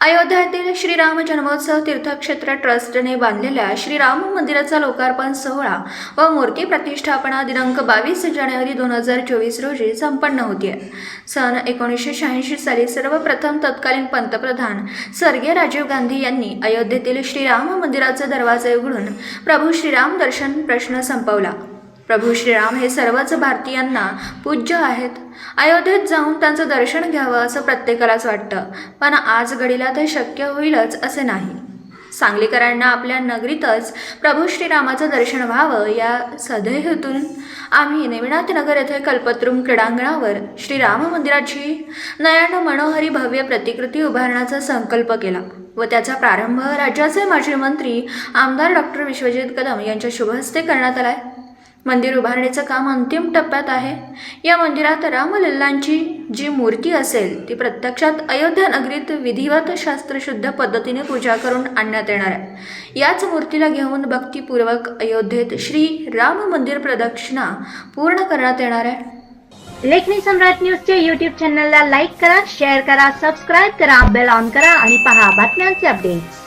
अयोध्यातील श्रीराम जन्मोत्सव तीर्थक्षेत्र ट्रस्टने बांधलेल्या श्रीराम मंदिराचा लोकार्पण सोहळा व मूर्ती प्रतिष्ठापना दिनांक बावीस जानेवारी दोन हजार चोवीस रोजी संपन्न होते. सन एकोणीसशे शहाऐंशी साली सर्वप्रथम तत्कालीन पंतप्रधान स्वर्गीय राजीव गांधी यांनी अयोध्येतील श्रीराम मंदिराचे दरवाजे उघडून प्रभू श्रीराम दर्शन प्रश्न संपवला. प्रभू श्रीराम हे सर्वच भारतीयांना पूज्य आहेत. अयोध्येत जाऊन त्यांचं दर्शन घ्यावं असं प्रत्येकालाच वाटतं पण आज घडीला ते शक्य होईलच असे नाही. सांगलीकरांना आपल्या नगरीतच प्रभू श्रीरामाचं दर्शन व्हावं या सदैहतून आम्ही नेमिनाथ नगर येथे कल्पत्रुम क्रीडांगणावर श्रीराम मंदिराची नयन मनोहरी भव्य प्रतिकृती उभारण्याचा संकल्प केला व त्याचा प्रारंभ राज्याचे माजी मंत्री आमदार डॉक्टर विश्वजित कदम यांच्या शुभहस्ते करण्यात आलाय. मंदिर उभारणीचं काम अंतिम टप्प्यात आहे. या मंदिरात रामलल्लांची जी मूर्ती असेल ती प्रत्यक्षात अयोध्या नगरीत विधिवत शास्त्रशुद्ध पद्धतीने पूजा करून आणण्यात येणार आहे. याच मूर्तीला घेऊन भक्तिपूर्वक अयोध्येत श्री राम मंदिर प्रदक्षिणा पूर्ण करण्यात येणार आहे. लेखनी सम्राट न्यूजच्या युट्यूब चॅनलला लाईक करा शेअर करा सबस्क्राईब करा बेल ऑन करा आणि पहा बातम्यांचे अपडेट्स